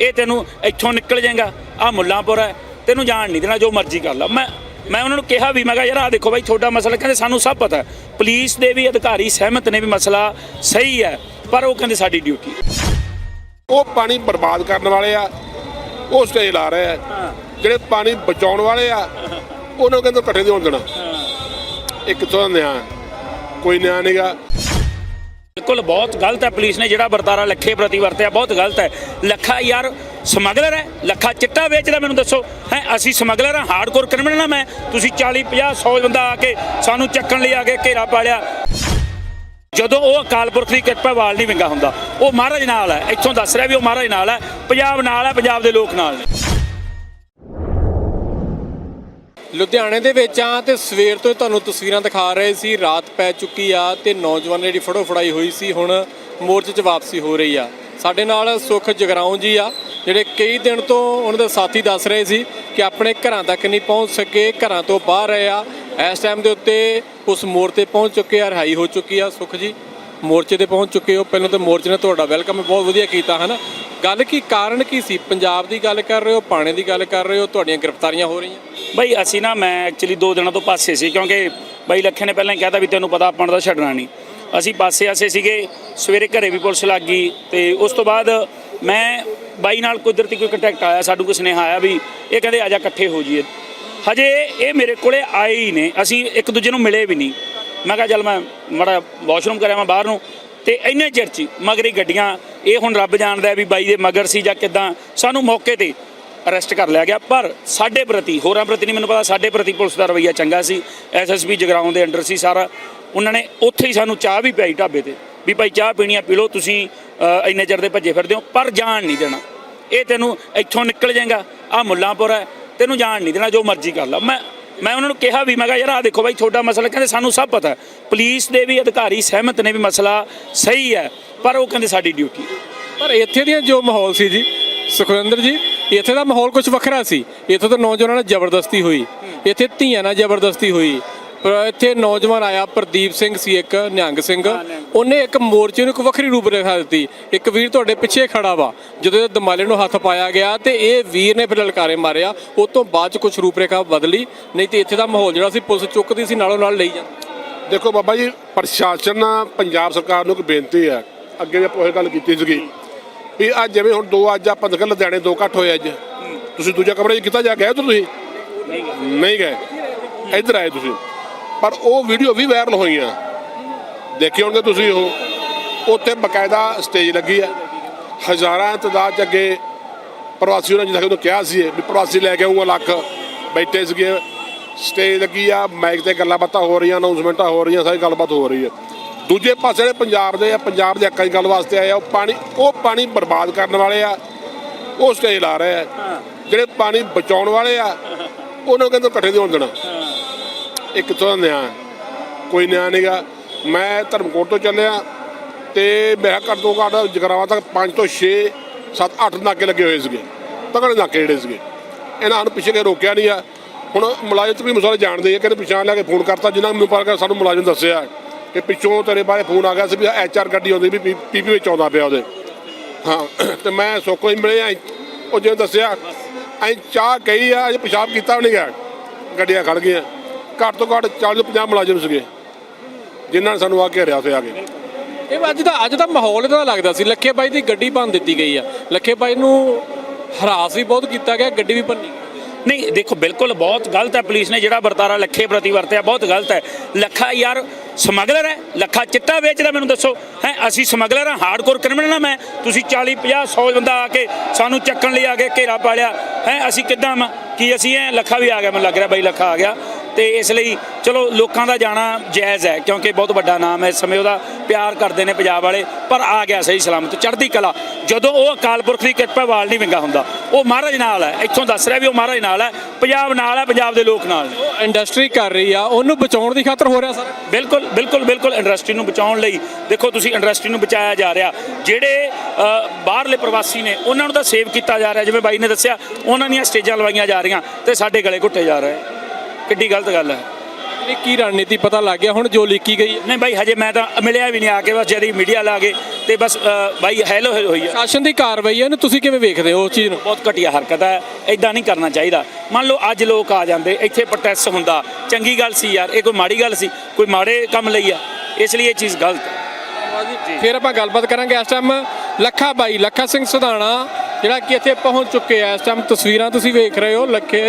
ਇਹ ਤੈਨੂੰ ਇੱਥੋਂ ਨਿਕਲ ਜਾਏਗਾ। ਆ ਮੁੱਲਾਂਪੁਰ ਹੈ। ਤੈਨੂੰ ਜਾਣ ਨਹੀਂ ਦੇਣਾ ਜੋ ਮਰਜ਼ੀ ਕਰ ਲਾ। ਮੈਂ ਮੈਂ ਉਹਨਾਂ ਨੂੰ ਕਿਹਾ ਵੀ ਮੈਂ ਕਿਹਾ ਯਾਰ ਆ ਦੇਖੋ ਬਾਈ ਤੁਹਾਡਾ ਮਸਲਾ ਕਹਿੰਦੇ ਸਾਨੂੰ ਸਭ ਪਤਾ ਪੁਲਿਸ ਦੇ ਵੀ ਅਧਿਕਾਰੀ ਸਹਿਮਤ ਨੇ ਵੀ ਮਸਲਾ ਸਹੀ ਹੈ ਪਰ ਉਹ ਕਹਿੰਦੇ ਸਾਡੀ ਡਿਊਟੀ ਉਹ ਪਾਣੀ ਬਰਬਾਦ ਕਰਨ ਵਾਲੇ ਆ ਉਹ ਸਟੇਜ ਲਾ ਰਹੇ ਆ। ਜਿਹੜੇ ਪਾਣੀ ਬਚਾਉਣ ਵਾਲੇ ਆ ਉਹਨਾਂ ਨੂੰ ਕਹਿੰਦੇ ਨਹੀਂ ਹੋਣ ਦੇਣਾ। ਕਿੱਥੋਂ ਦਾ ਨਿਆਂ? ਕੋਈ ਨਿਆਂ ਨਹੀਂਗਾ ਬਿਲਕੁਲ, ਬਹੁਤ ਗਲਤ ਹੈ। ਪੁਲਿਸ ਨੇ ਜਿਹੜਾ ਵਰਤਾਰਾ ਲੱਖੇ ਪ੍ਰਤੀ ਵਰਤਿਆ, ਬਹੁਤ ਗਲਤ ਹੈ। ਲੱਖਾ ਯਾਰ ਸਮਗਲਰ ਹੈ, ਲੱਖਾ ਚਿੱਟਾ ਵੇਚਦਾ, ਮੈਨੂੰ ਦੱਸੋ। ਹੈ, ਅਸੀਂ ਸਮਗਲਰ ਹਾਂ ਹਾਰਡਕੋਰ ਕ੍ਰਿਮੀਨਲ ਆ ਮੈਂ। ਤੁਸੀਂ 40 50 100 ਬੰਦਾ ਆ ਕੇ ਸਾਨੂੰ ਚੱਕਣ ਲਈ ਆ ਕੇ ਘੇਰਾ ਪਾ ਲਿਆ। ਜਦੋਂ ਉਹ ਅਕਾਲ ਪੁਰਖ ਦੀ ਕਿਰਪਾ ਵਾਲ ਨਹੀਂ ਵਿੰਗਾ ਹੁੰਦਾ, ਉਹ ਮਹਾਰਾਜ ਨਾਲ ਹੈ। ਇੱਥੋਂ ਦੱਸ ਰਿਹਾ ਵੀ ਉਹ ਮਹਾਰਾਜ ਨਾਲ ਹੈ। ਪੰਜਾਬ ਨਾਲ ਹੈ, ਪੰਜਾਬ ਦੇ ਲੋਕ ਨਾਲ ਨੇ। ਲੁਧਿਆਣੇ ਦੇ ਵਿੱਚ ਆ ਤੇ ਸਵੇਰ ਤੋਂ ਤੁਹਾਨੂੰ ਤਸਵੀਰਾਂ ਦਿਖਾ ਰਹੇ ਸੀ। ਰਾਤ ਪੈ ਚੁੱਕੀ ਆ ਤੇ ਨੌਜਵਾਨ ਜਿਹੜੀ ਫੜੋ ਫੜਾਈ ਹੋਈ ਸੀ, ਹੁਣ ਮੋਰਚੇ 'ਚ ਵਾਪਸੀ ਹੋ ਰਹੀ ਆ। ਸਾਡੇ ਨਾਲ ਸੁਖ ਜਗਰਾਉਂ ਜੀ ਆ, ਜਿਹੜੇ ਕਈ ਦਿਨ ਤੋਂ ਉਹਨਾਂ ਦੇ ਸਾਥੀ ਦੱਸ ਰਹੇ ਸੀ ਕਿ ਆਪਣੇ ਘਰਾਂ ਤੱਕ ਨਹੀਂ ਪਹੁੰਚ ਸਕੇ, ਘਰਾਂ ਤੋਂ ਬਾਹਰ ਰਹੇ ਆ। ਇਸ ਟਾਈਮ ਦੇ ਉੱਤੇ ਉਸ ਮੋਰਚੇ ਪਹੁੰਚ ਚੁੱਕੇ ਆ, ਰਿਹਾਈ ਹੋ ਚੁੱਕੀ ਆ। ਸੁਖ ਜੀ, ਮੋਰਚੇ ਤੇ ਪਹੁੰਚ ਚੁੱਕੇ ਹੋ। ਪਹਿਲਾਂ ਤਾਂ ਮੋਰਚੇ ਨੇ ਤੁਹਾਡਾ ਵੈਲਕਮ ਬਹੁਤ ਵਧੀਆ ਕੀਤਾ, ਹਨਾ? ਗੱਲ ਕੀ, ਕਾਰਨ ਕੀ ਸੀ? ਪੰਜਾਬ ਦੀ ਗੱਲ ਕਰ ਰਹੇ ਹੋ, ਪਾਣੇ ਦੀ ਗੱਲ ਕਰ ਰਹੇ ਹੋ, ਤੁਹਾਡੀਆਂ ਗ੍ਰਿਫਤਾਰੀਆਂ ਹੋ ਰਹੀਆਂ। ਬਈ ਅਸੀਂ ਨਾ, ਮੈਂ ਐਕਚੁਅਲੀ ਦੋ ਦਿਨਾਂ ਤੋਂ ਪਾਸੇ ਸੀ, ਕਿਉਂਕਿ ਬਈ ਲੱਖੇ ਨੇ ਪਹਿਲਾਂ ਹੀ ਕਹਿਤਾ ਵੀ ਤੈਨੂੰ ਪਤਾ ਆਪਾਂ ਦਾ ਛੱਡਣਾ ਨਹੀਂ। ਅਸੀਂ ਪਾਸੇ ਆਸੇ ਸੀਗੇ, ਸਵੇਰੇ ਘਰੇ ਵੀ ਪੁਲਿਸ ਲੱਗ ਗਈ ਤੇ ਉਸ ਤੋਂ ਬਾਅਦ ਮੈਂ ਬਾਈ ਨਾਲ ਕੁਦਰਤੀ ਕੋਈ ਕੰਟੈਕਟ ਆਇਆ ਸਾਨੂੰ ਕੋਈ ਸੁਨੇਹਾ ਆਇਆ ਵੀ ਇਹ ਕਹਿੰਦੇ ਆਜਾ ਇਕੱਠੇ ਹੋ ਜਾਈਏ। ਹਜੇ ਇਹ ਮੇਰੇ ਕੋਲੇ ਆਏ ਹੀ ਨੇ, ਅਸੀਂ ਇੱਕ ਦੂਜੇ ਨੂੰ ਮਿਲੇ ਵੀ ਨਹੀਂ। ਮੈਂ ਕਿਹਾ ਚੱਲ ਮੈਂ ਮੜਾ ਵਾਸ਼ਰੂਮ ਕਰਿਆ, ਮੈਂ ਬਾਹਰ ਨੂੰ ਤੇ ਇੰਨੇ ਚਿਰ 'ਚ ਹੀ ਮਗਰੀ ਗੱਡੀਆਂ, ਇਹ ਹੁਣ ਰੱਬ ਜਾਣਦਾ ਵੀ ਬਾਈ ਦੇ ਮਗਰ ਸੀ ਜਾਂ ਕਿਦਾਂ, ਸਾਨੂੰ ਮੌਕੇ ਤੇ ਅਰੈਸਟ ਕਰ ਲਿਆ ਗਿਆ। ਪਰ ਸਾਡੇ ਪ੍ਰਤੀ, ਹੋਰਾਂ ਪ੍ਰਤੀ ਨਹੀਂ ਮੈਨੂੰ ਪਤਾ, ਸਾਡੇ ਪ੍ਰਤੀ ਪੁਲਿਸ ਦਾ ਰਵੱਈਆ ਚੰਗਾ ਸੀ। ਐਸਐਸਪੀ ਜਗਰਾਉਂ ਦੇ ਅੰਡਰ ਸੀ ਸਾਰਾ। ਉਹਨਾਂ ਨੇ ਉੱਥੇ ਹੀ ਸਾਨੂੰ ਚਾਹ ਵੀ ਪਿਆਈ ਢਾਬੇ ਤੇ। ਵੀ ਭਾਈ ਚਾਹ ਪੀਣੀ ਆ, ਪੀ ਲਓ, ਤੁਸੀਂ ਇੰਨੇ ਚਿਰ ਦੇ ਭੱਜੇ ਫਿਰਦੇ ਹੋ। ਪਰ ਜਾਣ ਨਹੀਂ ਦੇਣਾ। ਇਹ ਤੈਨੂੰ ਇੱਥੋਂ ਨਿਕਲ ਜਾਏਗਾ। ਆ ਮੁੱਲਾਂਪੁਰ ਹੈ। ਤੈਨੂੰ ਜਾਣ ਨਹੀਂ ਦੇਣਾ, ਜੋ ਮਰਜ਼ੀ ਕਰ ਲਾ। ਮੈਂ ਮੈਂ ਉਹਨਾਂ ਨੂੰ ਕਿਹਾ ਵੀ, ਮੈਂ ਕਿਹਾ, ਯਾਰ ਆ ਦੇਖੋ ਬਾਈ ਤੁਹਾਡਾ ਮਸਲਾ। ਕਹਿੰਦੇ, ਸਾਨੂੰ ਸਭ ਪਤਾ ਹੈ। ਪੁਲਿਸ ਦੇ ਵੀ ਅਧਿਕਾਰੀ ਸਹਿਮਤ ਨੇ ਵੀ ਮਸਲਾ ਸਹੀ ਹੈ, ਪਰ ਉਹ ਕਹਿੰਦੇ ਸਾਡੀ ਡਿਊਟੀ ਪਰ ਇੱਥੇ ਦੀਆਂ ਜੋ ਮਾਹੌਲ ਸੀ ਜੀ ਸੁਖਵਿੰਦਰ ਜੀ ਇੱਥੇ ਦਾ ਮਾਹੌਲ ਕੁਝ ਵੱਖਰਾ ਸੀ। ਇੱਥੇ ਤਾਂ ਨੌਜਵਾਨਾਂ ਨਾਲ ਜ਼ਬਰਦਸਤੀ ਹੋਈ। ਇੱਥੇ ਧੀਆਂ ਨਾਲ ਜ਼ਬਰਦਸਤੀ ਹੋਈ। ਪਰ ਇੱਥੇ ਨੌਜਵਾਨ ਆਇਆ ਪ੍ਰਦੀਪ ਸਿੰਘ ਸੀ ਇੱਕ ਨਿਹੰਗ ਸਿੰਘ। ਉਹਨੇ ਇੱਕ ਮੋਰਚੇ ਨੂੰ ਇੱਕ ਵੱਖਰੀ ਰੂਪ ਰੇਖਾ ਦਿੱਤੀ। ਇੱਕ ਵੀਰ ਤੁਹਾਡੇ ਪਿੱਛੇ ਖੜਾ ਵਾ ਜਦੋਂ ਇਹ ਦਮਾਲੇ ਨੂੰ ਹੱਥ ਪਾਇਆ ਗਿਆ ਤੇ ਇਹ ਵੀਰ ਨੇ ਫਿਰ ਲਲਕਾਰੇ ਮਾਰਿਆ। ਉਸ ਤੋਂ ਬਾਅਦ ਚ ਕੁਝ ਰੂਪ ਰੇਖਾ ਬਦਲੀ। ਨਹੀਂ ਤੇ ਇੱਥੇ ਦਾ ਮਾਹੌਲ ਜਿਹੜਾ ਸੀ ਪੁਲਿਸ ਚੁੱਕਦੀ ਸੀ ਨਾਲੋਂ ਨਾਲ ਲਈ ਜਾਂਦੀ। ਦੇਖੋ ਬਾਬਾ ਜੀ ਪ੍ਰਸ਼ਾਸਨ ਪੰਜਾਬ ਸਰਕਾਰ ਨੂੰ ਇੱਕ ਬੇਨਤੀ ਹੈ। ਅੱਗੇ ਆਪਾਂ ਇਹ ਗੱਲ ਕੀਤੀ ਸੀਗੀ ਵੀ ਅੱਜ ਜਿਵੇਂ ਹੁਣ ਦੋ ਅੱਜ ਆਪਾਂ ਨਿਕਲ ਲੁਧਿਆਣੇ ਦੋ ਇਕੱਠ ਹੋਏ ਅੱਜ। ਤੁਸੀਂ ਦੂਜਾ ਕਮਰੇ 'ਚ ਕਿੱਥੇ ਜਾ ਗਏ ਤੁਸੀਂ? ਨਹੀਂ ਗਏ। ਇੱਧਰ ਆਏ ਤੁਸੀਂ। ਪਰ ਉਹ ਵੀਡੀਓ ਵੀ ਵਾਇਰਲ ਹੋਈਆਂ। ਦੇਖੇ ਹੋਣਗੇ ਤੁਸੀਂ ਉਹ। ਉੱਥੇ ਬਕਾਇਦਾ ਸਟੇਜ ਲੱਗੀ ਆ। ਹਜ਼ਾਰਾਂ ਤਦਾਦ 'ਚ ਅੱਗੇ ਪ੍ਰਵਾਸੀ ਉਹਨਾਂ ਜਿਹਾ ਉਹਨੂੰ ਕਿਹਾ ਸੀ ਵੀ ਪ੍ਰਵਾਸੀ ਲੈ ਕੇ ਆਉਂਗਾ ਲੱਖ। ਬੈਠੇ ਸੀਗੇ। ਸਟੇਜ ਲੱਗੀ ਆ ਮਾਈਕ ਤੇ ਗੱਲਾਂ ਬਾਤਾਂ ਹੋ ਰਹੀਆਂ ਅਨਾਉਂਸਮੈਂਟਾਂ ਹੋ ਰਹੀਆਂ ਸਾਰੀ ਗੱਲਬਾਤ ਹੋ ਰਹੀ ਹੈ ਦੂਜੇ ਪਾਸੇ ਜਿਹੜੇ ਪੰਜਾਬ ਦੇ ਆ, ਪੰਜਾਬ ਦੇ ਹੱਕਾਂ ਦੀ ਗੱਲ ਵਾਸਤੇ ਆਏ ਆ, ਉਹ ਪਾਣੀ ਉਹ ਪਾਣੀ ਬਰਬਾਦ ਕਰਨ ਵਾਲੇ ਆ, ਉਹ ਸਟੇਜ ਲਾ ਰਹੇ ਆ। ਜਿਹੜੇ ਪਾਣੀ ਬਚਾਉਣ ਵਾਲੇ ਆ, ਉਹਨਾਂ ਨੂੰ ਕਹਿੰਦੇ ਇਕੱਠੇ ਨਹੀਂ ਹੋਣ ਦੇਣਾ। ਇਹ ਕਿੱਥੋਂ ਦਾ ਨਿਆਂ ਕੋਈ ਨਿਆਂ ਨਹੀਂਗਾ ਮੈਂ ਧਰਮਕੋਟ ਤੋਂ ਚੱਲਿਆ ਤੇ ਮੇਰਾ ਘੱਟ ਤੋਂ ਘੱਟ ਜਗਰਾਵਾ ਤੱਕ 5 ਤੋਂ 6 7 8 ਨਾਕੇ ਲੱਗੇ ਹੋਏ ਸੀਗੇ ਤਗੜੇ ਨਾਕੇ ਜਿਹੜੇ ਸੀਗੇ। ਇਹਨਾਂ ਨੂੰ ਪਿੱਛੇ ਕੇ ਰੋਕਿਆ ਨਹੀਂ ਆ। ਹੁਣ ਮੁਲਾਜ਼ਮ ਵੀ ਮਸਾਲੇ ਜਾਣਦੇ ਆ ਕਿ ਪਿਛਾਣ ਲੈ ਕੇ ਫੋਨ ਕਰਤਾ, ਜਿਨ੍ਹਾਂ ਨੂੰ ਪਰ ਸਾਨੂੰ ਮੁਲਾਜ਼ਮ ਦੱਸਿਆ। ਕਿ ਪਿੱਛੋਂ ਤੇਰੇ ਬਾਰੇ ਫੋਨ ਆ ਗਿਆ ਸੀ ਵੀ ਐਚਆਰ ਗੱਡੀ ਆਉਂਦੀ ਵੀ ਪੀਪੀ ਵਿੱਚ ਆਉਂਦਾ ਪਿਆ ਉਹਦੇ। ਹਾਂ ਤੇ ਮੈਂ ਸੋਕੋ ਹੀ ਮਿਲੇ ਆ ਉਹ ਜਿਵੇਂ ਦੱਸਿਆ ਐਂ ਚਾਹ ਕਹੀ ਆ ਅਜੇ ਪਿਸ਼ਾਬ ਕੀਤਾ ਵੀ ਨਹੀਂ ਗਿਆ। ਗੱਡੀਆਂ ਖੜ ਗਈਆਂ। ਘੱਟ ਤੋਂ ਘੱਟ 40 ਤੋਂ 50 ਮੁਲਾਜ਼ਮ ਸੀਗੇ ਜਿਨ੍ਹਾਂ ਨੇ ਸਾਨੂੰ ਆ ਘੇਰਿਆ ਉੱਥੇ ਆ ਕੇ ਇਹ ਅੱਜ ਦਾ ਅੱਜ ਦਾ ਮਾਹੌਲ ਇਹਦਾ ਲੱਗਦਾ ਸੀ। ਲੱਖੇ ਬਾਈ ਦੀ ਗੱਡੀ ਭੰਨ ਦਿੱਤੀ ਗਈ ਆ। ਲੱਖੇ ਬਾਈ ਨੂੰ ਹਰਾਸ ਵੀ ਬਹੁਤ ਕੀਤਾ ਗਿਆ ਗੱਡੀ ਵੀ ਭੰਨੀ ਨਹੀਂ ਦੇਖੋ ਬਿਲਕੁਲ ਬਹੁਤ ਗਲਤ ਹੈ। ਪੁਲਿਸ ਨੇ ਜਿਹੜਾ ਵਰਤਾਰਾ ਲੱਖੇ ਪ੍ਰਤੀ ਵਰਤਿਆ ਬਹੁਤ ਗਲਤ ਹੈ। ਲੱਖਾ ਯਾਰ ਸਮਗਲਰ ਹੈ, ਲੱਖਾ ਚਿੱਟਾ ਵੇਚਦਾ, ਮੈਨੂੰ ਦੱਸੋ। ਹੈ, ਅਸੀਂ ਸਮਗਲਰ ਹਾਂ ਹਾਰਡਕੋਰ ਕ੍ਰਿਮੀਨਲ ਆ ਮੈਂ। ਤੁਸੀਂ 40 50 100 ਬੰਦਾ ਆ ਕੇ ਸਾਨੂੰ ਚੱਕਣ ਲਈ ਆ ਕੇ ਘੇਰਾ ਪਾ ਲਿਆ। ਹੈ, ਅਸੀਂ ਕਿੱਦਾਂ ਮ- ਕੀ ਅਸੀਂ ਐ, ਲੱਖਾ ਵੀ ਆ ਗਿਆ, ਮੈਨੂੰ ਲੱਗ ਰਿਹਾ ਬਾਈ ਲੱਖਾ ਆ ਗਿਆ। ਤੇ ਇਸ ਲਈ, ਚਲੋ, ਲੋਕਾਂ ਦਾ ਜਾਣਾ ਜਾਇਜ਼ ਹੈ, ਕਿਉਂਕਿ ਬਹੁਤ ਵੱਡਾ ਨਾਮ ਹੈ। ਇਸ ਸਮੇਂ ਉਹਦਾ ਪਿਆਰ ਕਰਦੇ ਨੇ ਪੰਜਾਬ ਵਾਲੇ, ਪਰ ਆ ਗਿਆ ਸਹੀ ਸਲਾਮਤ, ਚੜ੍ਹਦੀ ਕਲਾ। ਜਦੋਂ ਉਹ ਅਕਾਲ ਪੁਰਖ ਦੀ ਕਿਰਪਾ ਵਾਲ ਨਹੀਂ ਵਿੰਗਾ ਹੁੰਦਾ, ਉਹ ਮਹਾਰਾਜ ਨਾਲ ਹੈ। ਇੱਥੋਂ ਦੱਸ ਰਿਹਾ ਵੀ ਉਹ ਮਹਾਰਾਜ ਨਾਲ ਹੈ, ਪੰਜਾਬ ਨਾਲ ਹੈ, ਪੰਜਾਬ ਦੇ ਲੋਕ ਨਾਲ ਨੇ। ਇੰਡਸਟਰੀ ਕਰ ਰਹੀ ਆ, ਉਹਨੂੰ ਬਚਾਉਣ ਦੀ ਖਾਤਰ ਹੋ ਰਿਹਾ ਸਰ? ਬਿਲਕੁਲ ਬਿਲਕੁਲ ਬਿਲਕੁਲ ਇੰਡਸਟਰੀ ਨੂੰ ਬਚਾਉਣ ਲਈ ਦੇਖੋ ਤੁਸੀਂ ਇੰਡਸਟਰੀ ਨੂੰ ਬਚਾਇਆ ਜਾ ਰਿਹਾ। ਜਿਹੜੇ ਬਾਹਰਲੇ ਪ੍ਰਵਾਸੀ ਨੇ, ਉਹਨਾਂ ਨੂੰ ਤਾਂ ਸੇਵ ਕੀਤਾ ਜਾ ਰਿਹਾ, ਜਿਵੇਂ ਬਾਈ ਨੇ ਦੱਸਿਆ, ਉਹਨਾਂ ਦੀਆਂ ਸਟੇਜਾਂ ਲਵਾਈਆਂ ਜਾ ਰਹੀਆਂ ਤੇ ਸਾਡੇ ਗਲੇ ਘੁੱਟੇ ਜਾ ਰਹੇ। ਕਿੱਡੀ ਗਲਤ ਗੱਲ ਹੈ। ਲਈ ਕੀ ਰਣਨੀਤੀ ਪਤਾ ਲੱਗ ਗਿਆ ਹੁਣ ਜੋ ਲਿਖੀ ਗਈ ਹੈ। ਨਹੀਂ ਬਾਈ ਹਜੇ ਮੈਂ ਤਾਂ ਮਿਲਿਆ ਵੀ ਨਹੀਂ ਆ ਕੇ ਬਸ ਜਦੀ ਮੀਡੀਆ ਲਾ ਗਏ ਤੇ ਬਸ ਅ, ਬਾਈ ਹੈਲੋ ਹੋਈ ਹੈ ਸ਼ਾਸਨ ਦੀ ਕਾਰਵਾਈ ਹੈ ਇਹਨੂੰ ਤੁਸੀਂ ਕਿਵੇਂ ਵੇਖਦੇ ਹੋ ਉਸ ਚੀਜ਼ ਨੂੰ? ਬਹੁਤ ਘਟੀਆ ਹਰਕਤ ਹੈ ਇਦਾਂ ਨਹੀਂ ਕਰਨਾ ਚਾਹੀਦਾ। ਮੰਨ ਲਓ ਅੱਜ ਲੋਕ ਆ ਜਾਂਦੇ ਇੱਥੇ ਪ੍ਰੋਟੈਸਟ ਹੁੰਦਾ ਚੰਗੀ ਗੱਲ ਸੀ ਯਾਰ ਇਹ ਕੋਈ ਮਾੜੀ ਗੱਲ ਸੀ ਕੋਈ ਮਾੜੇ ਕੰਮ ਲਈ ਆ ਇਸ ਲਈ ਇਹ ਚੀਜ਼ ਗਲਤ ਹੈ। ਫਿਰ ਆਪਾਂ ਗੱਲਬਾਤ ਕਰਾਂਗੇ ਇਸ ਟਾਈਮ ਲੱਖਾ ਬਾਈ ਲੱਖਾ ਸਿੰਘ ਸੁਧਾਣਾ ਜਿਹੜਾ ਕਿ ਇੱਥੇ ਪਹੁੰਚ ਚੁੱਕੇ ਆ ਇਸ ਟਾਈਮ ਤਸਵੀਰਾਂ ਤੁਸੀਂ ਵੇਖ ਰਹੇ ਹੋ ਲੱਖੇ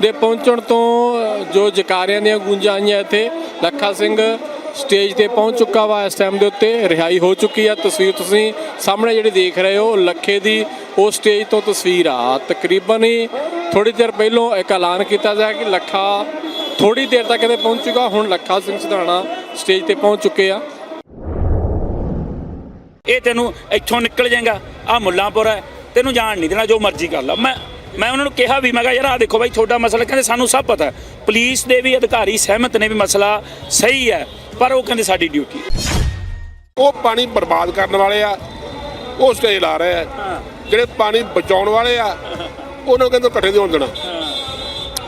ਦੇ ਪਹੁੰਚਣ ਤੋਂ ਜੋ ਜਕਾਰਿਆਂ ਦੀਆਂ ਗੂੰਜਾਂ ਆਈਆਂ ਇੱਥੇ, ਲੱਖਾ ਸਿੰਘ ਸਟੇਜ ਤੇ ਪਹੁੰਚ ਚੁੱਕਾ ਵਾ ਇਸ ਟਾਈਮ ਦੇ ਉੱਤੇ, ਰਿਹਾਈ ਹੋ ਚੁੱਕੀ ਆ। ਤਸਵੀਰ ਤੁਸੀਂ ਸਾਹਮਣੇ ਜਿਹੜੀ ਦੇਖ ਰਹੇ ਹੋ, ਲੱਖੇ ਦੀ ਉਹ ਸਟੇਜ ਤੋਂ ਤਸਵੀਰ ਆ। ਤਕਰੀਬਨ ਹੀ ਥੋੜੀ ਦੇਰ ਪਹਿਲਾਂ ਇੱਕ ਐਲਾਨ ਕੀਤਾ ਗਿਆ ਕਿ ਲੱਖਾ ਥੋੜੀ ਦੇਰ ਤੱਕ ਇਹਦੇ ਪਹੁੰਚ ਚੁੱਕਾ। ਹੁਣ ਲੱਖਾ ਸਿੰਘ ਸੁਧਾਣਾ ਸਟੇਜ ਤੇ ਪਹੁੰਚ ਚੁੱਕੇ ਆ। ਇਹ ਤੈਨੂੰ ਇੱਥੋਂ ਨਿਕਲ ਜਾਏਗਾ। ਆ ਮੁੱਲਾਂਪੁਰ ਹੈ ਤੈਨੂੰ ਜਾਣ ਨਹੀਂ ਦੇਣਾ, ਜੋ ਮਰਜ਼ੀ ਕਰ ਲਾ। ਮੈਂ ਮੈਂ ਉਹਨਾਂ ਨੂੰ ਕਿਹਾ ਵੀ ਮੈਂ ਕਿਹਾ ਯਾਰ ਆ ਦੇਖੋ ਬਾਈ ਤੁਹਾਡਾ ਮਸਲਾ ਕਹਿੰਦੇ ਸਾਨੂੰ ਸਭ ਪਤਾ ਹੈ। ਪੁਲਿਸ ਦੇ ਵੀ ਅਧਿਕਾਰੀ ਸਹਿਮਤ ਨੇ ਵੀ ਮਸਲਾ ਸਹੀ ਹੈ ਪਰ ਉਹ ਕਹਿੰਦੇ ਸਾਡੀ ਡਿਊਟੀ ਉਹ ਪਾਣੀ ਬਰਬਾਦ ਕਰਨ ਵਾਲੇ ਆ ਉਹ ਸਟੇਜ ਲਾ ਰਹੇ ਆ। ਜਿਹੜੇ ਪਾਣੀ ਬਚਾਉਣ ਵਾਲੇ ਆ ਉਹਨਾਂ ਨੂੰ ਕਹਿੰਦੇ ਇਕੱਠੇ ਨਹੀਂ ਹੋਣ ਦੇਣਾ।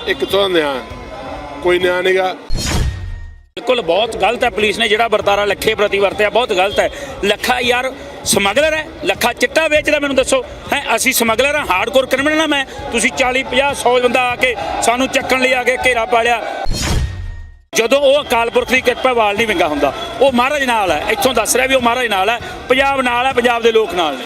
ਇਹ ਕਿੱਥੋਂ ਦਾ ਨਿਆਂ? ਕੋਈ ਨਿਆਂ ਨਹੀਂਗਾ ਬਿਲਕੁਲ ਬਹੁਤ ਗਲਤ ਹੈ। ਪੁਲਿਸ ਨੇ ਜਿਹੜਾ ਵਰਤਾਰਾ ਲੱਖੇ ਪ੍ਰਤੀ ਵਰਤਿਆ ਬਹੁਤ ਗਲਤ ਹੈ। ਲੱਖਾ ਯਾਰ ਸਮਗਲਰ ਹੈ, ਲੱਖਾ ਚਿੱਟਾ ਵੇਚਦਾ, ਮੈਨੂੰ ਦੱਸੋ। ਹੈ, ਅਸੀਂ ਸਮਗਲਰ ਹਾਂ ਹਾਰਡਕੋਰ ਕ੍ਰਿਮੀਨਲ ਆ ਮੈਂ। ਤੁਸੀਂ 40 50 100 ਬੰਦਾ ਆ ਕੇ ਸਾਨੂੰ ਚੱਕਣ ਲਈ ਆ ਕੇ ਘੇਰਾ ਪਾਲਿਆ ਜਦੋਂ ਉਹ ਅਕਾਲ ਪੁਰਖ ਦੀ ਕਿਰਪਾ ਵਾਲ ਨਹੀਂ ਵਿੰਗਾ ਹੁੰਦਾ, ਉਹ ਮਹਾਰਾਜ ਨਾਲ ਹੈ। ਇੱਥੋਂ ਦੱਸ ਰਿਹਾ ਵੀ ਉਹ ਮਹਾਰਾਜ ਨਾਲ ਹੈ। ਪੰਜਾਬ ਨਾਲ ਹੈ, ਪੰਜਾਬ ਦੇ ਲੋਕ ਨਾਲ ਨੇ।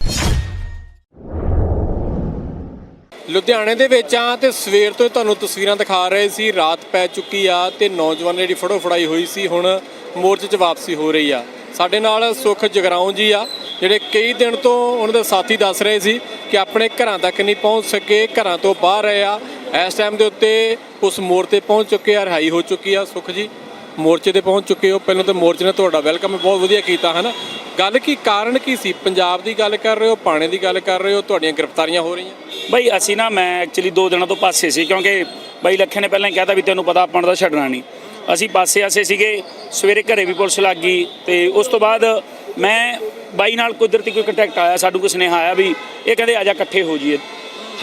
ਲੁਧਿਆਣੇ ਦੇ ਵਿੱਚ ਆ ਤੇ ਸਵੇਰ ਤੋਂ ਤੁਹਾਨੂੰ ਤਸਵੀਰਾਂ ਦਿਖਾ ਰਹੇ ਸੀ। ਰਾਤ ਪੈ ਚੁੱਕੀ ਆ ਤੇ ਨੌਜਵਾਨ ਜਿਹੜੀ ਫੜੋ ਫੜਾਈ ਹੋਈ ਸੀ, ਹੁਣ ਮੋਰਚੇ 'ਚ ਵਾਪਸੀ ਹੋ ਰਹੀ ਆ। ਸਾਡੇ ਨਾਲ ਸੁਖ ਜਗਰਾਉਂ ਜੀ ਆ। ਜਿਹੜੇ ਕਈ ਦਿਨ ਤੋਂ ਉਹਨਾਂ ਦੇ ਸਾਥੀ ਦੱਸ ਰਹੇ ਸੀ ਕਿ ਆਪਣੇ ਘਰਾਂ ਤੱਕ ਨਹੀਂ ਪਹੁੰਚ ਸਕੇ, ਘਰਾਂ ਤੋਂ ਬਾਹਰ ਰਹੇ ਆ। ਇਸ ਟਾਈਮ ਦੇ ਉੱਤੇ ਉਸ ਮੋੜ ਤੇ ਪਹੁੰਚ ਚੁੱਕੇ ਆ, ਰਿਹਾਈ ਹੋ ਚੁੱਕੀ ਆ ਸੁਖ ਜੀ। ਮੋਰਚੇ ਤੇ ਪਹੁੰਚ ਚੁੱਕੇ ਹੋ। ਪਹਿਲਾਂ ਤਾਂ ਮੋਰਚੇ ਨੇ ਤੁਹਾਡਾ ਵੈਲਕਮ ਬਹੁਤ ਵਧੀਆ ਕੀਤਾ ਹੈ ਨਾ ਗੱਲ ਕੀ, ਕਾਰਨ ਕੀ ਸੀ? ਪੰਜਾਬ ਦੀ ਗੱਲ ਕਰ ਰਹੇ ਹੋ, ਪਾਣੇ ਦੀ ਗੱਲ ਕਰ ਰਹੇ ਹੋ? ਤੁਹਾਡੀਆਂ ਗ੍ਰਿਫਤਾਰੀਆਂ ਹੋ ਰਹੀਆਂ? ਬਈ ਅਸੀਂ ਨਾ, ਮੈਂ ਐਕਚੁਅਲੀ ਦੋ ਦਿਨਾਂ ਤੋਂ ਪਾਸੇ ਸੀ, ਕਿਉਂਕਿ ਬਈ ਲੱਖੇ ਨੇ ਪਹਿਲਾਂ ਹੀ ਕਹਿਤਾ ਵੀ ਤੈਨੂੰ ਪਤਾ ਆਪਾਂ ਦਾ ਛੱਡਣਾ ਨਹੀਂ। ਅਸੀਂ ਪਾਸੇ ਆਸੇ ਸੀਗੇ, ਸਵੇਰੇ ਘਰੇ ਵੀ ਪੁਲਿਸ ਲੱਗ ਗਈ ਤੇ ਉਸ ਤੋਂ ਬਾਅਦ ਮੈਂ ਬਾਈ ਨਾਲ ਕੁਦਰਤੀ ਕੋਈ ਕੰਟੈਕਟ ਆਇਆ ਸਾਨੂੰ ਕੋਈ ਸੁਨੇਹਾ ਆਇਆ ਵੀ ਇਹ ਕਹਿੰਦੇ ਆਜਾ ਇਕੱਠੇ ਹੋ ਜਾਈਏ।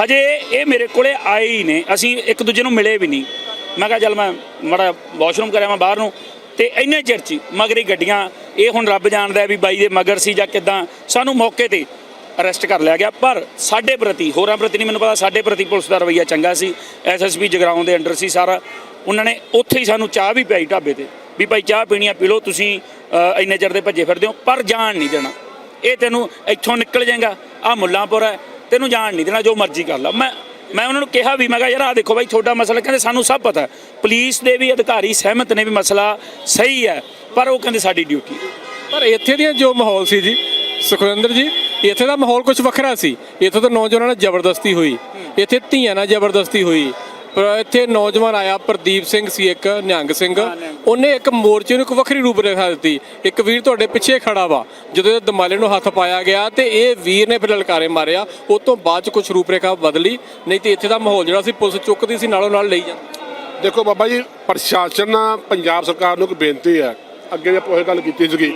ਹਜੇ ਇਹ ਮੇਰੇ ਕੋਲੇ ਆਏ ਹੀ ਨੇ, ਅਸੀਂ ਇੱਕ ਦੂਜੇ ਨੂੰ ਮਿਲੇ ਵੀ ਨਹੀਂ। ਮੈਂ ਕਿਹਾ ਚੱਲ ਮੈਂ ਮੜਾ ਵਾਸ਼ਰੂਮ ਕਰਿਆ ਮੈਂ ਬਾਹਰ ਨੂੰ, ਤੇ ਇੰਨੇ ਚਿਰ 'ਚ ਹੀ ਮਗਰੀ ਗੱਡੀਆਂ, ਇਹ ਹੁਣ ਰੱਬ ਜਾਣਦਾ ਵੀ ਬਾਈ ਦੇ ਮਗਰ ਸੀ ਜਾਂ ਕਿਦਾਂ, ਸਾਨੂੰ ਮੌਕੇ ਤੇ ਅਰੈਸਟ ਕਰ ਲਿਆ ਗਿਆ। ਪਰ ਸਾਡੇ ਪ੍ਰਤੀ, ਹੋਰਾਂ ਪ੍ਰਤੀ ਨਹੀਂ ਮੈਨੂੰ ਪਤਾ, ਸਾਡੇ ਪ੍ਰਤੀ ਪੁਲਿਸ ਦਾ ਰਵੱਈਆ ਚੰਗਾ ਸੀ ਐਸਐਸਪੀ ਜਗਰਾਉਂ ਦੇ ਅੰਡਰ ਸੀ ਸਾਰਾ। ਉਹਨਾਂ ਨੇ ਉੱਥੇ ਹੀ ਸਾਨੂੰ ਚਾਹ ਵੀ ਪਿਆਈ ਢਾਬੇ ਤੇ। ਵੀ ਭਾਈ ਚਾਹ ਪੀਣੀ ਆ, ਪੀ ਲਓ, ਤੁਸੀਂ ਇੰਨੇ ਚਿਰ ਦੇ ਭੱਜੇ ਫਿਰਦੇ ਹੋ, ਪਰ ਜਾਣ ਨਹੀਂ ਦੇਣਾ। ਇਹ ਤੈਨੂੰ ਇੱਥੋਂ ਨਿਕਲ ਜਾਏਗਾ ਆ ਮੁੱਲਾਂਪੁਰ ਹੈ, ਤੈਨੂੰ ਜਾਣ ਨਹੀਂ ਦੇਣਾ, ਜੋ ਮਰਜ਼ੀ ਕਰ ਲਾ। ਮੈਂ ਮੈਂ ਉਹਨਾਂ ਨੂੰ ਕਿਹਾ ਵੀ, ਮੈਂ ਕਿਹਾ, ਯਾਰ ਆ ਦੇਖੋ ਬਾਈ ਤੁਹਾਡਾ ਮਸਲਾ, ਕਹਿੰਦੇ ਸਾਨੂੰ ਸਭ ਪਤਾ ਹੈ, ਪੁਲਿਸ ਦੇ ਵੀ ਅਧਿਕਾਰੀ ਸਹਿਮਤ ਨੇ ਵੀ ਮਸਲਾ ਸਹੀ ਹੈ, ਪਰ ਉਹ ਕਹਿੰਦੇ ਸਾਡੀ ਡਿਊਟੀ ਪਰ ਇੱਥੇ ਦੀਆਂ ਜੋ ਮਾਹੌਲ ਸੀ ਜੀ, ਸੁਖਵਿੰਦਰ ਜੀ, ਇੱਥੇ ਦਾ ਮਾਹੌਲ ਕੁਝ ਵੱਖਰਾ ਸੀ। ਇੱਥੇ ਤਾਂ ਨੌਜਵਾਨਾਂ ਨਾਲ ਜ਼ਬਰਦਸਤੀ ਹੋਈ, ਇੱਥੇ ਧੀਆਂ ਨਾਲ ਜ਼ਬਰਦਸਤੀ ਹੋਈ ਇੱਥੇ ਨੌਜਵਾਨ ਆਇਆ ਪ੍ਰਦੀਪ ਸਿੰਘ ਸੀ ਇੱਕ ਨਿਹੰਗ ਸਿੰਘ। ਉਹਨੇ ਇੱਕ ਮੋਰਚੇ ਨੂੰ ਇੱਕ ਵੱਖਰੀ ਰੂਪਰੇਖਾ ਦਿੱਤੀ। ਇੱਕ ਵੀਰ ਤੁਹਾਡੇ ਪਿੱਛੇ ਖੜਾ ਵਾ ਜਦੋਂ ਇਹ ਦਮਾਲੇ ਨੂੰ ਹੱਥ ਪਾਇਆ ਗਿਆ ਤੇ ਇਹ ਵੀਰ ਨੇ ਫਿਰ ਲਲਕਾਰੇ ਮਾਰਿਆ। ਉਸ ਤੋਂ ਬਾਅਦ ਚ ਕੁਝ ਰੂਪਰੇਖਾ ਬਦਲੀ ਨਹੀਂ ਤੇ ਇੱਥੇ ਦਾ ਮਾਹੌਲ ਜਿਹੜਾ ਸੀ ਪੁਲਿਸ ਚੁੱਕਦੀ ਸੀ ਨਾਲੋਂ ਨਾਲ ਲਈ ਜਾਂਦੀ। ਦੇਖੋ ਬਾਬਾ ਜੀ ਪ੍ਰਸ਼ਾਸਨ ਪੰਜਾਬ ਸਰਕਾਰ ਨੂੰ ਇੱਕ ਬੇਨਤੀ ਹੈ। ਅੱਗੇ ਵੀ ਆਪਾਂ ਇਹ ਗੱਲ ਕੀਤੀ ਸੀਗੀ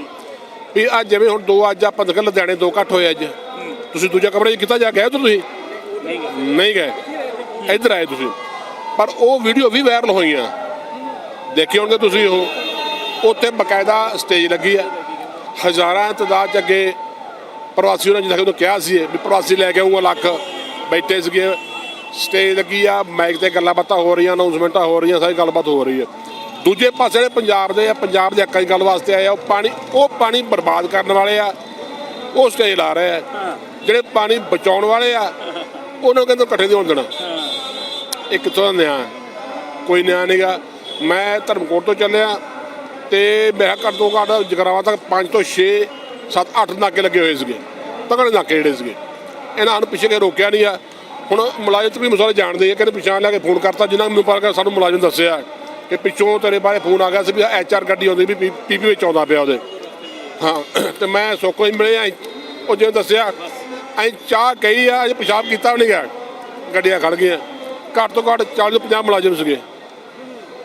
ਵੀ ਅੱਜ ਜਿਵੇਂ ਹੁਣ ਦੋ ਅੱਜ ਆਪਾਂ ਨਿਕਲ ਲੁਧਿਆਣੇ ਦੋ ਇਕੱਠ ਹੋਏ ਅੱਜ। ਤੁਸੀਂ ਦੂਜਾ ਕਮਰੇ 'ਚ ਕਿੱਥੇ ਜਾ ਗਏ ਤੁਸੀਂ? ਨਹੀਂ ਗਏ। ਇੱਧਰ ਆਏ ਤੁਸੀਂ। ਪਰ ਉਹ ਵੀਡੀਓ ਵੀ ਵਾਇਰਲ ਹੋਈਆਂ। ਦੇਖੇ ਹੋਣਗੇ ਤੁਸੀਂ ਉਹ। ਉੱਥੇ ਬਕਾਇਦਾ ਸਟੇਜ ਲੱਗੀ ਆ। ਹਜ਼ਾਰਾਂ ਤਦਾਦ 'ਚ ਅੱਗੇ ਪ੍ਰਵਾਸੀ ਉਹਨਾਂ ਜਿੱਦਾਂ ਕਿ ਉਹਨੂੰ ਕਿਹਾ ਸੀ ਵੀ ਪ੍ਰਵਾਸੀ ਲੈ ਕੇ ਆਊਗਾ ਲੱਖ। ਬੈਠੇ ਸੀਗੇ। ਸਟੇਜ ਲੱਗੀ ਆ ਮਾਈਕ ਤੇ ਗੱਲਾਂ ਬਾਤਾਂ ਹੋ ਰਹੀਆਂ ਅਨਾਉਂਸਮੈਂਟਾਂ ਹੋ ਰਹੀਆਂ, ਸਾਰੀ ਗੱਲਬਾਤ ਹੋ ਰਹੀ ਹੈ ਦੂਜੇ ਪਾਸੇ ਜਿਹੜੇ ਪੰਜਾਬ ਦੇ ਆ, ਪੰਜਾਬ ਦੇ ਹੱਕਾਂ ਦੀ ਗੱਲ ਵਾਸਤੇ ਆਏ ਆ, ਉਹ ਪਾਣੀ ਉਹ ਪਾਣੀ ਬਰਬਾਦ ਕਰਨ ਵਾਲੇ ਆ। ਉਹ ਸਟੇਜ ਲਾ ਰਹੇ ਆ। ਜਿਹੜੇ ਪਾਣੀ ਬਚਾਉਣ ਵਾਲੇ ਆ, ਉਹਨਾਂ ਨੂੰ ਕਹਿੰਦੇ ਇਕੱਠੇ ਨਹੀਂ ਹੋਣ ਦੇਣਾ। ਇਹ ਕਿੱਥੋਂ ਦਾ ਨਿਆਂ ਕੋਈ ਨਿਆਂ ਨਹੀਂਗਾ ਮੈਂ ਧਰਮਕੋਟ ਤੋਂ ਚੱਲਿਆ ਤੇ ਮੈਂ ਘੱਟ ਤੋਂ ਘੱਟ ਜਗਰਾਵਾ ਤੱਕ 5 ਤੋਂ 6 7 8 ਨਾਕੇ ਲੱਗੇ ਹੋਏ ਸੀਗੇ। ਤਕੜੇ ਨਾਕੇ ਜਿਹੜੇ ਸੀਗੇ। ਇਹਨਾਂ ਨੂੰ ਪਿੱਛੇ ਕੇ ਰੋਕਿਆ ਨਹੀਂ ਆ ਹੁਣ ਮੁਲਾਜ਼ਮ ਵੀ ਮਸਾਲੇ ਜਾਣਦੇ ਆ ਕਹਿੰਦੇ ਪਿਛਾਂ ਲੈ ਕੇ ਫੋਨ ਕਰਤਾ। ਜਿਨ੍ਹਾਂ ਨੂੰ ਪਤਾ ਸਾਨੂੰ ਮੁਲਾਜ਼ਮ ਦੱਸਿਆ ਕਿ ਪਿੱਛੋਂ ਤੇਰੇ ਬਾਰੇ ਫੋਨ ਆ ਗਿਆ ਸੀ ਵੀ ਐਚ ਗੱਡੀ ਆਉਂਦੀ ਵੀ ਪੀਪੀ ਵਿੱਚ ਆਉਂਦਾ ਪਿਆ ਉਹਦੇ। ਹਾਂ, ਤੇ ਮੈਂ ਸੋਕੋ ਹੀ ਮਿਲੇ ਆਂ ਉਹ ਜਿਵੇਂ ਦੱਸਿਆ ਅਸੀਂ ਚਾਹ ਕਹੀ ਆ, ਅਜੇ ਪਿਸ਼ਾਬ ਕੀਤਾ ਵੀ ਨਹੀਂ ਗਿਆ। ਗੱਡੀਆਂ ਖੜ ਗਈਆਂ। ਘੱਟ ਤੋਂ ਘੱਟ 40 ਤੋਂ 50 ਮੁਲਾਜ਼ਮ ਸੀਗੇ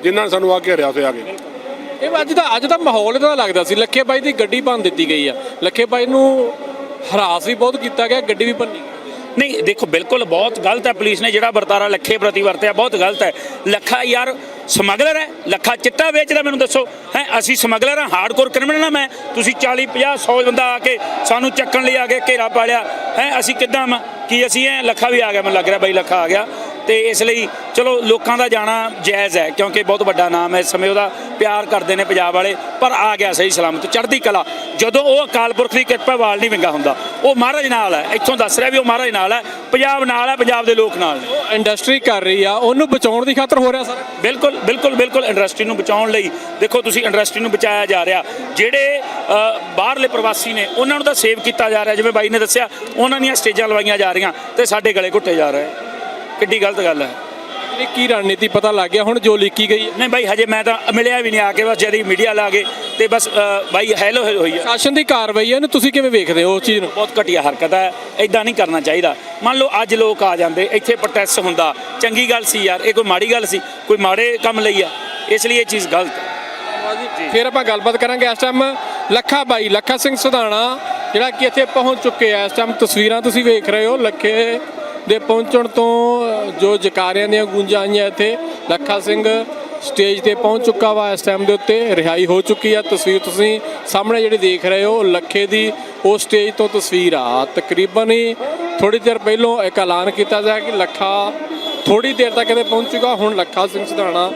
ਜਿਨ੍ਹਾਂ ਨੇ ਸਾਨੂੰ ਆ ਕੇ ਹਰਿਆ ਉੱਥੇ ਆ ਕੇ ਇਹ ਅੱਜ ਦਾ ਅੱਜ ਦਾ ਮਾਹੌਲ ਇਹਦਾ ਲੱਗਦਾ ਸੀ ਲੱਖੇ ਬਾਈ ਦੀ ਗੱਡੀ ਬੰਦ ਦਿੱਤੀ ਗਈ ਆ। ਲੱਖੇ ਬਾਈ ਨੂੰ ਹਰਾਸ ਵੀ ਬਹੁਤ ਕੀਤਾ ਗਿਆ ਗੱਡੀ ਵੀ ਭੰਨੀ ਨਹੀਂ ਦੇਖੋ ਬਿਲਕੁਲ ਬਹੁਤ ਗਲਤ ਹੈ ਪੁਲਿਸ ਨੇ ਜਿਹੜਾ ਵਰਤਾਰਾ ਲੱਖੇ ਪ੍ਰਤੀ ਵਰਤਿਆ ਬਹੁਤ ਗਲਤ ਹੈ। ਲੱਖਾ ਯਾਰ ਸਮਗਲਰ ਹੈ ਲੱਖਾ ਚਿੱਟਾ ਵੇਚਦਾ ਮੈਨੂੰ ਦੱਸੋ। ਹੈ ਅਸੀਂ ਸਮਗਲਰ ਹਾਂ ਹਾਰਡਕੋਰ ਕ੍ਰਿਮੀਨਲ ਆ ਮੈਂ। ਤੁਸੀਂ 40 50 100 ਬੰਦਾ ਆ ਕੇ ਸਾਨੂੰ ਚੱਕਣ ਲਈ ਆ ਕੇ ਘੇਰਾ ਪਾ ਲਿਆ। ਹੈ ਅਸੀਂ ਕਿੱਦਾਂ ਕੀ ਅਸੀਂ ਐ? ਲੱਖਾ ਵੀ ਆ ਗਿਆ ਮੈਨੂੰ ਲੱਗ ਰਿਹਾ ਬਾਈ ਲੱਖਾ ਆ ਗਿਆ। ਤੇ ਇਸ ਲਈ ਚਲੋ ਲੋਕਾਂ ਦਾ ਜਾਣਾ ਜਾਇਜ਼ ਹੈ ਕਿਉਂਕਿ ਬਹੁਤ ਵੱਡਾ ਨਾਮ ਹੈ ਇਸ ਸਮੇਂ ਉਹਦਾ ਪਿਆਰ ਕਰਦੇ ਨੇ ਪੰਜਾਬ ਵਾਲੇ ਪਰ ਆ ਗਿਆ ਸਹੀ ਸਲਾਮਤ ਚੜ੍ਹਦੀ ਕਲਾ। ਜਦੋਂ ਉਹ ਅਕਾਲ ਪੁਰਖ ਦੀ ਕਿਰਪਾ ਵਾਲ ਨਹੀਂ ਵਿੰਗਾ ਹੁੰਦਾ ਉਹ ਮਹਾਰਾਜ ਨਾਲ ਹੈ ਇੱਥੋਂ ਦੱਸ ਰਿਹਾ ਵੀ ਉਹ ਮਹਾਰਾਜ ਨਾਲ ਹੈ ਪੰਜਾਬ ਨਾਲ ਹੈ ਪੰਜਾਬ ਦੇ ਲੋਕ ਨਾਲ ਨੇ। ਇੰਡਸਟਰੀ ਕਰ ਰਹੀ ਆ ਉਹਨੂੰ ਬਚਾਉਣ ਦੀ ਖਾਤਰ ਹੋ ਰਿਹਾ ਸਾਰਾ। ਬਿਲਕੁਲ ਬਿਲਕੁਲ ਬਿਲਕੁਲ ਇੰਡਸਟਰੀ ਨੂੰ ਬਚਾਉਣ ਲਈ ਦੇਖੋ ਤੁਸੀਂ ਇੰਡਸਟਰੀ ਨੂੰ ਬਚਾਇਆ ਜਾ ਰਿਹਾ ਜਿਹੜੇ ਬਾਹਰਲੇ ਪ੍ਰਵਾਸੀ ਨੇ ਉਹਨਾਂ ਨੂੰ ਤਾਂ ਸੇਵ ਕੀਤਾ ਜਾ ਰਿਹਾ ਜਿਵੇਂ ਬਾਈ ਨੇ ਦੱਸਿਆ ਉਹਨਾਂ ਦੀਆਂ ਸਟੇਜਾਂ ਲਵਾਈਆਂ ਜਾ ਰਹੀਆਂ ਤੇ ਸਾਡੇ ਗਲੇ ਘੁੱਟੇ ਜਾ ਰਹੇ। ਕਿੱਡੀ ਗਲਤ ਗੱਲ ਹੈ। ਇਹ ਕੀ ਰਣਨੀਤੀ ਪਤਾ ਲੱਗ ਗਿਆ? ਹੁਣ ਜੋ ਲਿਖੀ ਗਈ ਹੈ। ਨਹੀਂ ਬਾਈ ਹਜੇ ਮੈਂ ਤਾਂ ਮਿਲਿਆ ਵੀ ਨਹੀਂ ਆ ਕੇ ਬਸ ਜਦ ਹੀ ਮੀਡੀਆ ਲਾ ਗਏ ਤੇ ਬਸ ਬਾਈ ਹੈਲੋ ਹੈਲੋ ਹੋਈ ਆ ਸ਼ਾਸਨ ਦੀ ਕਾਰਵਾਈ ਹੈ ਇਹਨੂੰ ਤੁਸੀਂ ਕਿਵੇਂ ਵੇਖਦੇ ਹੋ ਉਸ ਚੀਜ਼ ਨੂੰ? ਬਹੁਤ ਘਟੀਆ ਹਰਕਤ ਹੈ ਇਦਾਂ ਨਹੀਂ ਕਰਨਾ ਚਾਹੀਦਾ। ਮੰਨ ਲਓ ਅੱਜ ਲੋਕ ਆ ਜਾਂਦੇ ਇੱਥੇ ਪ੍ਰੋਟੈਸਟ ਹੁੰਦਾ ਚੰਗੀ ਗੱਲ ਸੀ ਯਾਰ ਇਹ ਕੋਈ ਮਾੜੀ ਗੱਲ ਸੀ ਕੋਈ ਮਾੜੇ ਕੰਮ ਲਈ ਆ ਇਸ ਲਈ ਇਹ ਚੀਜ਼ ਗਲਤ ਫਿਰ ਆਪਾਂ ਗੱਲਬਾਤ ਕਰਾਂਗੇ ਇਸ ਟਾਈਮ ਲੱਖਾ ਬਾਈ ਲੱਖਾ ਸਿੰਘ ਸੁਧਾਣਾ ਜਿਹੜਾ ਕਿ ਇੱਥੇ ਪਹੁੰਚ ਚੁੱਕੇ ਆ ਇਸ ਟਾਈਮ ਤਸਵੀਰਾਂ ਤੁਸੀਂ ਵੇਖ ਰਹੇ ਹੋ ਲੱਖੇ ਦੇ ਪਹੁੰਚਣ ਤੋਂ ਜੋ ਜਕਾਰਿਆਂ ਦੀਆਂ ਗੂੰਜਾਂ ਆਈਆਂ ਇੱਥੇ, ਲੱਖਾ ਸਿੰਘ ਸਟੇਜ ਤੇ ਪਹੁੰਚ ਚੁੱਕਾ ਵਾ ਇਸ ਟਾਈਮ ਦੇ ਉੱਤੇ, ਰਿਹਾਈ ਹੋ ਚੁੱਕੀ ਆ। ਤਸਵੀਰ ਤੁਸੀਂ ਸਾਹਮਣੇ ਜਿਹੜੀ ਦੇਖ ਰਹੇ ਹੋ, ਲੱਖੇ ਦੀ ਉਹ ਸਟੇਜ ਤੋਂ ਤਸਵੀਰ ਆ। ਤਕਰੀਬਨ ਹੀ ਥੋੜੀ ਦੇਰ ਪਹਿਲਾਂ ਇੱਕ ਐਲਾਨ ਕੀਤਾ ਗਿਆ ਕਿ ਲੱਖਾ ਥੋੜੀ ਦੇਰ ਤੱਕ ਇਹਦੇ ਚੁੱਕਾ, ਹੁਣ ਲੱਖਾ ਸਿੰਘ ਸਿਧਾਣਾ